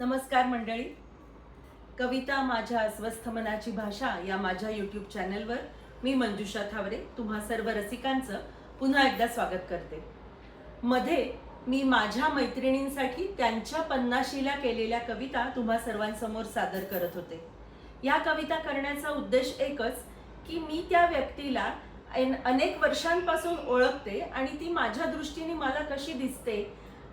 नमस्कार मंडळी. कविता माझ्या अस्वस्थ मनाची भाषा या माझ्या यूट्यूब चॅनलवर मी मंजुषा थावरे तुम्हा सर्व रसिकांचं पुन्हा एकदा स्वागत करते. मध्ये मी माझ्या मैत्रिणींसाठी त्यांच्या पन्नाशीला केलेल्या कविता तुम्हा सर्वांसमोर सादर करत होते. या कविता करण्याचा उद्देश एकच की मी त्या व्यक्तीला अनेक वर्षांपासून ओळखते आणि ती माझ्या दृष्टीने मला कशी दिसते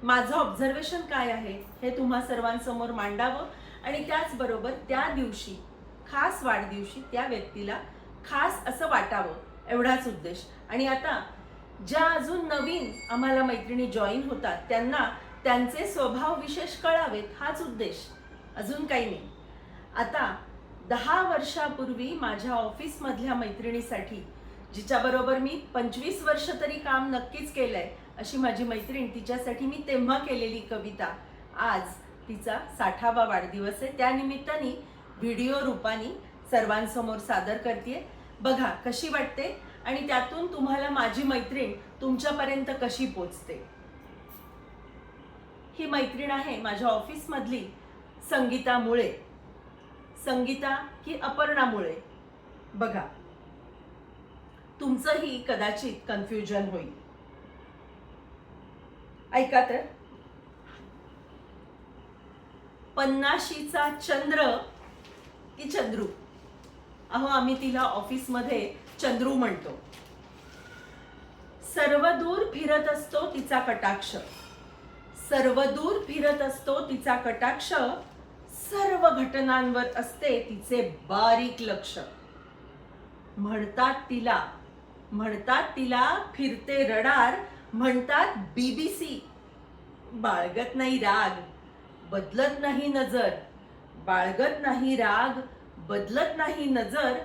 माझं ऑब्झर्वेशन काय आहे हे तुम्हा सर्वांसमोर मांडावं आणि त्याचबरोबर त्या दिवशी खास वाढदिवशी त्या व्यक्तीला खास असं वाटावं एवढाच उद्देश. आणि आता ज्या अजून नवीन आम्हाला मैत्रिणी जॉईन होतात त्यांना त्यांचे स्वभाव विशेष कळावेत हाच उद्देश. अजून काही नाही. आता दहा वर्षापूर्वी माझ्या ऑफिसमधल्या मैत्रिणीसाठी जिच्याबरोबर मी पंचवीस वर्ष तरी काम नक्कीच केलंय अशी माझी मैत्रीण तिच्यासाठी मी तेव्हा केलेली कविता. आज तिचा साठावा वाढदिवस आहे. त्या निमित्ताने व्हिडिओ रूपाने सर्वांसमोर सादर करते बघा कशी वाटते आणि त्यातून तुम्हाला माझी मैत्रीण तुमच्यापर्यंत कशी पोचते? ही मैत्रीण आहे माझ्या ऑफिसमधली संगीता मुळे संगीता ही अपर्णा मुळे बघा. तुमचंही कदाचित कन्फ्युजन होईल. ऐका तर. पन्नाशीचा चंद्र की चंद्रू? अहो आम्ही तिला ऑफिसमध्ये चंद्रू म्हणतो. सर्वदूर फिरत असतो तिचा कटाक्ष. सर्वदूर फिरत असतो तिचा कटाक्ष. सर्व घटनांवर असते तिचे बारीक लक्ष. म्हणतात तिला म्हणतात तिला फिरते रडार. म्हणतात बीबीसी बाळगत नाही राग बदलत नाही नजर. बाळगत नाही राग बदलत नाही नजर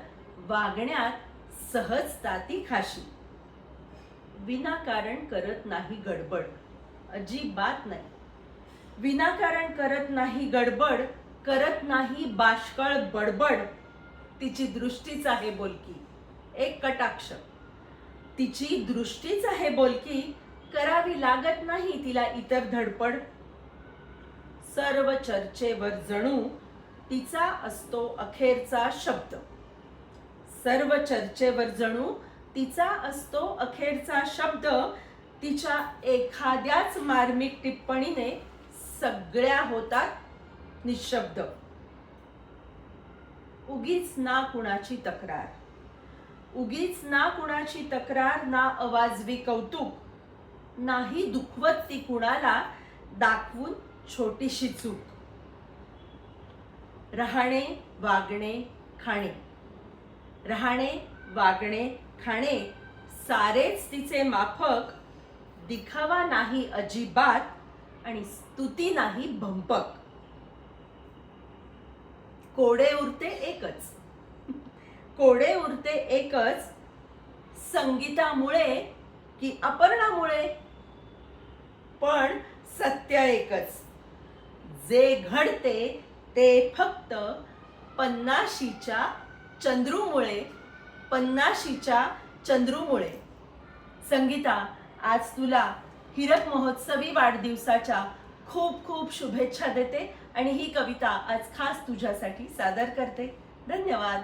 वागण्यात सहजता ती खाशी. विनाकारण करत नाही गडबड अजिबात नाही. विनाकारण करत नाही गडबड करत नाही बाष्कळ बडबड. तिची दृष्टीच आहे बोलकी एक कटाक्ष. तिची दृष्टीच आहे बोलकी. करावी लागत नाही तिला इतर धडपड. सर्व चर्चेवर जणू तिचा असतो अखेरचा शब्द. सर्व चर्चेवर जणू तिचा असतो अखेरचा शब्द. तिच्या एखाद्याच मार्मिक टिप्पणीने सगळ्या होतात निशब्द. उगीच ना कुणाची तक्रार. उगीच ना कुणाची तक्रार ना अवाजवी कौतुक नाही दुखवत ती कुणाला दाखवून छोटीशी चूक. राहणे वागणे खाणे. राहणे वागणे खाणे सारेच तिचे माफक दिखावा नाही अजिबात आणि स्तुती नाही भंपक. कोडे उरते एकच. कोडे उरते एकच संगीतामुळे की अपर्णामुळे. पण सत्य एकच. जे घडते ते फक्त पन्नाशीच्या चंद्रूमुळे पन्नाशीच्या चंद्रूमुळे. संगीता आज तुला हिरक महोत्सवी वाढदिवसाच्या खूप खूप शुभेच्छा देते आणि ही कविता आज खास तुझ्यासाठी सादर करते. धन्यवाद.